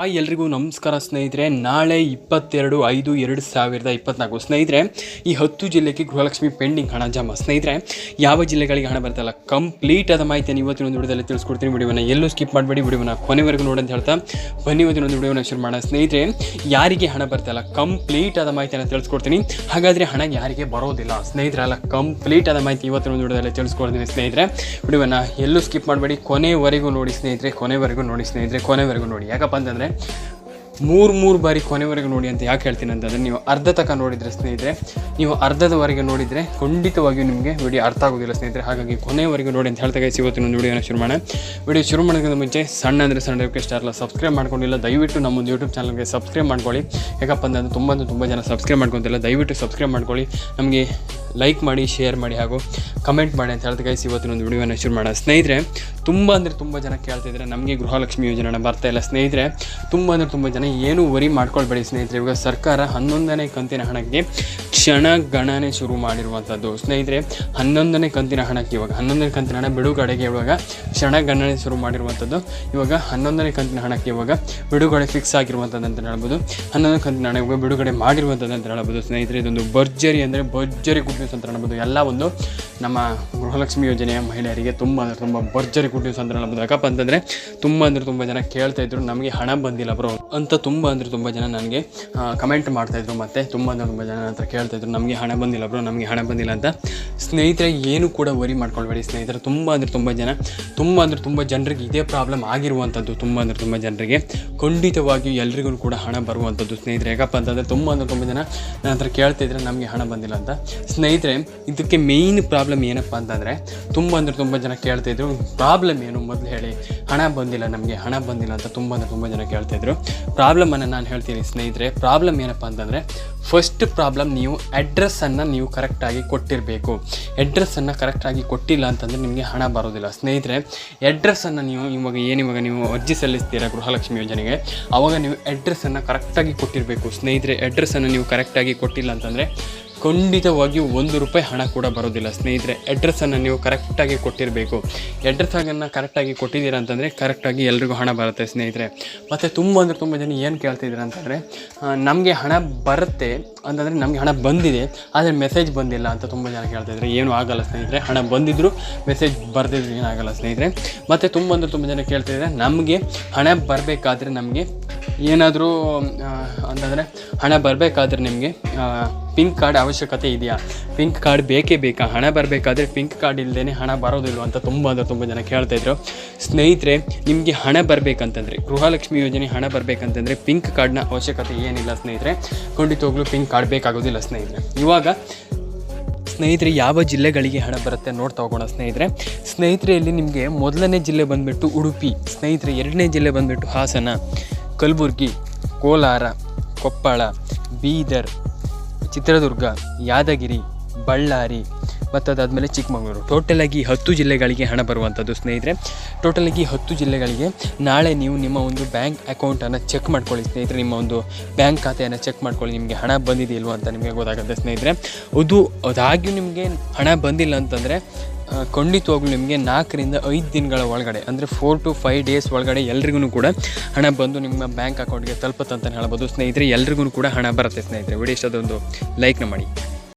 Hi ಎಲ್ರಿಗೂ ನಮಸ್ಕಾರ ಸ್ನೇಹಿತರೆ. ನಾಳೆ ಇಪ್ಪತ್ತೆರಡು ಐದು ಎರಡು ಸಾವಿರದ ಇಪ್ಪತ್ನಾಲ್ಕು. ಸ್ನೇಹಿತರೆ, ಈ ಹತ್ತು ಜಿಲ್ಲೆಗೆ ಗೃಹಲಕ್ಷ್ಮಿ ಪೆಂಡಿಂಗ್ ಹಣ ಜಮಾ. ಸ್ನೇಹಿತರೆ, ಯಾವ ಜಿಲ್ಲೆಗಳಿಗೆ ಹಣ ಬರ್ತಲ್ಲ ಕಂಪ್ಲೀಟ್ ಆದ ಮಾಹಿತಿಯನ್ನು ಇವತ್ತಿನ ಒಂದು ವಿಡಿಯೋದಲ್ಲಿ ತಿಳಿಸ್ಕೊಡ್ತೀನಿ. ವಿಡಿಯೋನ ಎಲ್ಲೂ ಸ್ಕಿಪ್ ಮಾಡಬೇಡಿ. ವಿಡಿಯೋನ ಕೊನೆವರೆಗೂ ನೋಡಿ ಅಂತ ಹೇಳ್ತಾ ಬನ್ನಿ ಇವತ್ತಿನ ಒಂದು ವಿಡಿಯೋನ ಶುರು ಮಾಡೋಣ. ಸ್ನೇಹಿತರೆ, ಯಾರಿಗೆ ಹಣ ಬರ್ತಲ್ಲ ಕಂಪ್ಲೀಟ್ ಆದ ಮಾಹಿತಿಯನ್ನು ತಿಳಿಸ್ಕೊಡ್ತೀನಿ. ಹಾಗಾದರೆ ಹಣ ಯಾರಿಗೆ ಬರೋದಿಲ್ಲ? ಸ್ನೇಹಿತರೆ, ಅಲ್ಲ ಕಂಪ್ಲೀಟ್ ಆದ ಮಾಹಿತಿ ಇವತ್ತಿನ ಒಂದು ವಿಡಿಯೋದಲ್ಲಿ ತಿಳಿಸ್ಕೊಡ್ತೀನಿ ಸ್ನೇಹಿತರೆ. ವಿಡಿಯೋನ ಎಲ್ಲೂ ಸ್ಕಿಪ್ ಮಾಡಬೇಡಿ. ಕೊನೆವರೆಗೂ ನೋಡಿ ಸ್ನೇಹಿತರೆ, ಕೊನೆವರೆಗೂ ನೋಡಿ ಸ್ನೇಹಿತರೆ, ಕೊನೆವರೆಗೂ ನೋಡಿ. ಯಾಕಪ್ಪ ಅಂತಂದರೆ ಮೂರು ಮೂರು ಬಾರಿ ಕೊನೆವರೆಗೂ ನೋಡಿ ಅಂತ ಯಾಕೆ ಹೇಳ್ತೀನಿ ಅಂತಂದರೆ ನೀವು ಅರ್ಧ ತನಕ ನೋಡಿದರೆ ಸ್ನೇಹಿತರೆ, ನೀವು ಅರ್ಧದವರೆಗೆ ನೋಡಿದರೆ ಖಂಡಿತವಾಗಿಯೂ ನಿಮಗೆ ವಿಡಿಯೋ ಅರ್ಥ ಆಗೋದಿಲ್ಲ ಸ್ನೇಹಿತರೆ. ಹಾಗಾಗಿ ಕೊನೆವರೆಗೂ ನೋಡಿ ಅಂತ ಹೇಳ್ತಾ ಗೈಸ್ ಇವತ್ತಿನ ಒಂದು ವಿಡಿಯೋನ ಶುರು ಮಾಡೋಣ. ವಿಡಿಯೋ ಶುರು ಮಾಡೋದಕ್ಕಿಂತ ಮುಂಚೆ ಸಣ್ಣ ಅಂದರೆ ಸಣ್ಣ ರಿಕ್ವೆಸ್ಟ್ ಅಲ್ಲ ಸಬ್ಸ್ಕ್ರೈಬ್ ಮಾಡ್ಕೊಂಡಿಲ್ಲ, ದಯವಿಟ್ಟು ನಮ್ಮೊಂದು ಯೂಟ್ಯೂಬ್ ಚಾನಲ್ಗೆ ಸಬ್ಸ್ಕ್ರೈಬ್ ಮಾಡ್ಕೊಳ್ಳಿ. ಯಾಕಪ್ಪ ಅಂದರೆ ತುಂಬ ತುಂಬ ಜನ ಸಬ್ಸ್ಕ್ರೈಬ್ ಮಾಡ್ಕೊತಿಲ್ಲ, ದಯವಿಟ್ಟು ಸಬ್ಸ್ಕ್ರೈಬ್ ಮಾಡ್ಕೊಳ್ಳಿ. ನಮಗೆ ಲೈಕ್ ಮಾಡಿ ಶೇರ್ ಮಾಡಿ ಹಾಗೂ ಕಮೆಂಟ್ ಮಾಡಿ ಅಂತ ಹೇಳ್ತಾ ಗೈಸ್ ಇವತ್ತಿನ ಒಂದು ವಿಡಿಯೋನ ಶುರು ಮಾಡೋಣ. ಸ್ನೇಹಿತರೆ, ತುಂಬ ಅಂದರೆ ತುಂಬ ಜನ ಕೇಳ್ತಿದ್ದಾರೆ ನಮಗೆ ಗೃಹಲಕ್ಷ್ಮಿ ಯೋಜನೆ ಬರ್ತಾ ಇಲ್ಲ. ಸ್ನೇಹಿತರೆ, ತುಂಬ ಅಂದರೆ ತುಂಬ ಜನ ಏನು ವರಿ ಮಾಡ್ಕೊಳ್ಬೇಡಿ ಸ್ನೇಹಿತರೆ. ಇವಾಗ ಸರ್ಕಾರ ಹನ್ನೊಂದನೇ ಕಂತಿನ ಹಣಕ್ಕೆ ಕ್ಷಣ ಗಣನೆ ಶುರು ಮಾಡಿರುವಂಥದ್ದು ಸ್ನೇಹಿತರೆ, ಹನ್ನೊಂದನೇ ಕಂತಿನ ಹಣಕ್ಕೆ ಇವಾಗ, ಹನ್ನೊಂದನೇ ಕಂತಿನ ಹಣ ಬಿಡುಗಡೆಗೆ ಇವಾಗ ಕ್ಷಣ ಗಣನೆ ಶುರು ಮಾಡಿರುವಂಥದ್ದು ಇವಾಗ ಹನ್ನೊಂದನೇ ಕಂತಿನ ಹಣಕ್ಕೆ ಇವಾಗ ಬಿಡುಗಡೆ ಫಿಕ್ಸ್ ಆಗಿರುವಂಥದ್ದು ಅಂತ ಹೇಳ್ಬೋದು. ಹನ್ನೊಂದನೇ ಕಂತಿನ ಹಣ ಇವಾಗ ಬಿಡುಗಡೆ ಮಾಡಿರುವಂಥದ್ದು ಅಂತ ಹೇಳ್ಬೋದು. ಸ್ನೇಹಿತರೆ, ಇದೊಂದು ಭರ್ಜರಿ ಅಂದರೆ ಭರ್ಜರಿ ಗುಡ್ ನ್ಯೂಸ್ ಅಂತ ಹೇಳ್ಬೋದು ಎಲ್ಲ ಒಂದು ನಮ್ಮ ಗೃಹಲಕ್ಷ್ಮಿ ಯೋಜನೆಯ ಮಹಿಳೆಯರಿಗೆ ತುಂಬ ಅಂದರೆ ತುಂಬ ಭರ್ಜರಿ ಗುಡ್ ನ್ಯೂಸ್ ಅಂತ ಹೇಳ್ಬೋದು ಯಾಕಪ್ಪ ಅಂತಂದರೆ ತುಂಬ ಅಂದರೆ ತುಂಬ ಜನ ಕೇಳ್ತಾ ಇದ್ರು, ನಮಗೆ ಹಣ ಬಂದಿಲ್ಲ ಬ್ರೋ ಅಂತ ತುಂಬ ಅಂದರೆ ತುಂಬ ಜನ ನನಗೆ ಕಮೆಂಟ್ ಮಾಡ್ತಾಯಿದ್ರು ಮತ್ತು ತುಂಬ ಅಂದರೆ ತುಂಬ ಜನ ಹತ್ರ ಕೇಳ್ತಾ ಇದ್ರು, ನಮಗೆ ಹಣ ಬಂದಿಲ್ಲ ಬ್ರೋ ನಮಗೆ ಹಣ ಬಂದಿಲ್ಲ ಅಂತ. ಸ್ನೇಹಿತರೆ, ಏನು ಕೂಡ ವರಿ ಮಾಡ್ಕೊಳ್ಬೇಡಿ ಸ್ನೇಹಿತರೆ, ತುಂಬ ಅಂದರೆ ತುಂಬ ಜನ, ತುಂಬ ಅಂದರೆ ತುಂಬ ಜನರಿಗೆ ಇದೇ ಪ್ರಾಬ್ಲಮ್ ಆಗಿರುವಂಥದ್ದು, ತುಂಬ ಅಂದರೆ ತುಂಬ ಜನರಿಗೆ. ಖಂಡಿತವಾಗಿಯೂ ಎಲ್ರಿಗೂ ಕೂಡ ಹಣ ಬರುವಂಥದ್ದು ಸ್ನೇಹಿತರೆ. ಯಾಕಪ್ಪ ಅಂತಂದರೆ ತುಂಬ ಅಂದರೆ ತುಂಬ ಜನ ನನ್ನ ಹತ್ರ ಕೇಳ್ತಿದ್ರೆ ನಮಗೆ ಹಣ ಬಂದಿಲ್ಲ ಅಂತ. ಸ್ನೇಹಿತರೆ ಇದಕ್ಕೆ ಮೇಯ್ನ್ ಪ್ರಾಬ್ಲಮ್ ಏನಪ್ಪ ಅಂತಂದರೆ, ತುಂಬ ಅಂದರೆ ತುಂಬ ಜನ ಕೇಳ್ತಿದ್ರು ಪ್ರಾಬ್ಲಮ್ ಏನು ಮೊದಲು ಹೇಳಿ. ಹಣ ಬಂದಿಲ್ಲ ನಮಗೆ, ಹಣ ಬಂದಿಲ್ಲ ಅಂತ ತುಂಬ ಅಂದರೆ ತುಂಬ ಜನ ಕೇಳ್ತಿದ್ರು ಪ್ರಾಬ್ಲಮನ್ನು ನಾನು ಹೇಳ್ತೀನಿ ಸ್ನೇಹಿತರೆ ಪ್ರಾಬ್ಲಮ್ ಏನಪ್ಪ ಅಂತಂದರೆ ಫಸ್ಟ್ ಪ್ರಾಬ್ಲಮ್ ನೀವು ಅಡ್ರೆಸ್ಸನ್ನು ನೀವು ಕರೆಕ್ಟಾಗಿ ಕೊಟ್ಟಿರಬೇಕು. ಅಡ್ರೆಸ್ಸನ್ನು ಕರೆಕ್ಟಾಗಿ ಕೊಟ್ಟಿಲ್ಲ ಅಂತಂದರೆ ನಿಮಗೆ ಹಣ ಬರೋದಿಲ್ಲ. ಸ್ನೇಹಿತರೆ ಅಡ್ರೆಸ್ಸನ್ನು ನೀವು ಇವಾಗ ಏನಿವಾಗ ನೀವು ಅರ್ಜಿ ಸಲ್ಲಿಸ್ತೀರಾ ಗೃಹಲಕ್ಷ್ಮಿ ಯೋಜನೆಗೆ ಆವಾಗ ನೀವು ಅಡ್ರೆಸ್ಸನ್ನು ಕರೆಕ್ಟಾಗಿ ಕೊಟ್ಟಿರಬೇಕು. ಸ್ನೇಹಿತರೆ ಅಡ್ರೆಸ್ಸನ್ನು ನೀವು ಕರೆಕ್ಟಾಗಿ ಕೊಟ್ಟಿಲ್ಲ ಅಂತಂದರೆ ಖಂಡಿತವಾಗಿಯೂ ಒಂದು ರೂಪಾಯಿ ಹಣ ಕೂಡ ಬರೋದಿಲ್ಲ. ಸ್ನೇಹಿತರೆ ಅಡ್ರೆಸ್ಸನ್ನು ನೀವು ಕರೆಕ್ಟಾಗಿ ಕೊಟ್ಟಿರಬೇಕು. ಅಡ್ರೆಸ್ಸನ್ನು ಕರೆಕ್ಟಾಗಿ ಕೊಟ್ಟಿದ್ದೀರಾ ಅಂತಂದರೆ ಕರೆಕ್ಟಾಗಿ ಎಲ್ರಿಗೂ ಹಣ ಬರುತ್ತೆ ಸ್ನೇಹಿತರೆ. ಮತ್ತು ತುಂಬ ಅಂದರೆ ತುಂಬ ಜನ ಏನು ಕೇಳ್ತಿದ್ದೀರ ಅಂತಂದರೆ ನಮಗೆ ಹಣ ಬರುತ್ತೆ ಅಂತಂದರೆ ನಮಗೆ ಹಣ ಬಂದಿದೆ, ಆದರೆ ಮೆಸೇಜ್ ಬಂದಿಲ್ಲ ಅಂತ ತುಂಬ ಜನ ಕೇಳ್ತಿದ್ದಾರೆ ಏನೂ ಆಗಲ್ಲ ಸ್ನೇಹಿತರೆ, ಹಣ ಬಂದಿದ್ದರೂ ಮೆಸೇಜ್ ಬರ್ದಿದ್ರು ಏನಾಗಲ್ಲ ಸ್ನೇಹಿತರೆ. ಮತ್ತು ತುಂಬ ಅಂದರೆ ತುಂಬ ಜನ ಕೇಳ್ತಿದ್ದಾರೆ, ನಮಗೆ ಹಣ ಬರಬೇಕಾದ್ರೆ ನಮಗೆ ಏನಾದರೂ ಅಂತಂದರೆ ಹಣ ಬರಬೇಕಾದ್ರೆ ನಿಮಗೆ ಪಿಂಕ್ ಕಾರ್ಡ್ ಅವಶ್ಯಕತೆ ಇದೆಯಾ? ಪಿಂಕ್ ಕಾರ್ಡ್ ಬೇಕೇ ಬೇಕಾ? ಹಣ ಬರಬೇಕಾದ್ರೆ ಪಿಂಕ್ ಕಾರ್ಡ್ ಇಲ್ಲದೇ ಹಣ ಬರೋದಿಲ್ಲ ಅಂತ ತುಂಬ ಅಂದರೆ ತುಂಬ ಜನ ಕೇಳ್ತಾಯಿದ್ರು ಸ್ನೇಹಿತರೆ, ನಿಮಗೆ ಹಣ ಬರಬೇಕಂತಂದರೆ, ಗೃಹಲಕ್ಷ್ಮಿ ಯೋಜನೆ ಹಣ ಬರಬೇಕಂತಂದರೆ ಪಿಂಕ್ ಕಾರ್ಡ್ನ ಅವಶ್ಯಕತೆ ಏನಿಲ್ಲ ಸ್ನೇಹಿತರೆ. ಖಂಡಿತವಾಗ್ಲೂ ಪಿಂಕ್ ಕಾರ್ಡ್ ಬೇಕಾಗೋದಿಲ್ಲ ಸ್ನೇಹಿತರೆ. ಇವಾಗ, ಸ್ನೇಹಿತರೆ, ಯಾವ ಜಿಲ್ಲೆಗಳಿಗೆ ಹಣ ಬರುತ್ತೆ ನೋಡ್ತಾ ಹೋಗೋಣ ಸ್ನೇಹಿತರೆ. ಸ್ನೇಹಿತರೆಯಲ್ಲಿ ನಿಮಗೆ ಮೊದಲನೇ ಜಿಲ್ಲೆ ಬಂದುಬಿಟ್ಟು ಉಡುಪಿ. ಸ್ನೇಹಿತರೆ, ಎರಡನೇ ಜಿಲ್ಲೆ ಬಂದುಬಿಟ್ಟು ಹಾಸನ. ಕಲಬುರಗಿ, ಕೋಲಾರ, ಕೊಪ್ಪಳ, ಬೀದರ್, ಚಿತ್ರದುರ್ಗ, ಯಾದಗಿರಿ, ಬಳ್ಳಾರಿ ಮತ್ತು ಅದಾದಮೇಲೆ ಚಿಕ್ಕಮಗಳೂರು. ಟೋಟಲಾಗಿ ಹತ್ತು ಜಿಲ್ಲೆಗಳಿಗೆ ಹಣ ಬರುವಂಥದ್ದು ಸ್ನೇಹಿತರೆ. ಟೋಟಲಾಗಿ ಹತ್ತು ಜಿಲ್ಲೆಗಳಿಗೆ ನಾಳೆ ನೀವು ನಿಮ್ಮ ಒಂದು ಬ್ಯಾಂಕ್ ಅಕೌಂಟನ್ನು ಚೆಕ್ ಮಾಡ್ಕೊಳ್ಳಿ ಸ್ನೇಹಿತರೆ. ನಿಮ್ಮ ಒಂದು ಬ್ಯಾಂಕ್ ಖಾತೆಯನ್ನು ಚೆಕ್ ಮಾಡ್ಕೊಳ್ಳಿ. ನಿಮಗೆ ಹಣ ಬಂದಿದೆಯಲ್ವೋ ಅಂತ ನಿಮಗೆ ಗೊತ್ತಾಗುತ್ತೆ ಸ್ನೇಹಿತರೆ. ಅದು ಅದಾಗ್ಯೂ ನಿಮಗೆ ಹಣ ಬಂದಿಲ್ಲ ಅಂತಂದರೆ ಖಂಡಿತವಾಗ್ಲೂ ನಿಮಗೆ ನಾಲ್ಕರಿಂದ ಐದು ದಿನಗಳ ಒಳಗಡೆ, ಅಂದರೆ ಫೋರ್ ಟು ಫೈವ್ ಡೇಸ್ ಒಳಗಡೆ ಎಲ್ರಿಗೂ ಕೂಡ ಹಣ ಬಂದು ನಿಮ್ಮ ಬ್ಯಾಂಕ್ ಅಕೌಂಟ್ಗೆ ತಲುಪುತ್ತೆ ಅಂತಲೇ ಹೇಳ್ಬೋದು. ಸ್ನೇಹಿತರೆ ಎಲ್ರಿಗೂ ಕೂಡ ಹಣ ಬರುತ್ತೆ ಸ್ನೇಹಿತರೆ. ವಿಡಿಯೋ ಇಷ್ಟದೊಂದು ಲೈಕ್ನ ಮಾಡಿ.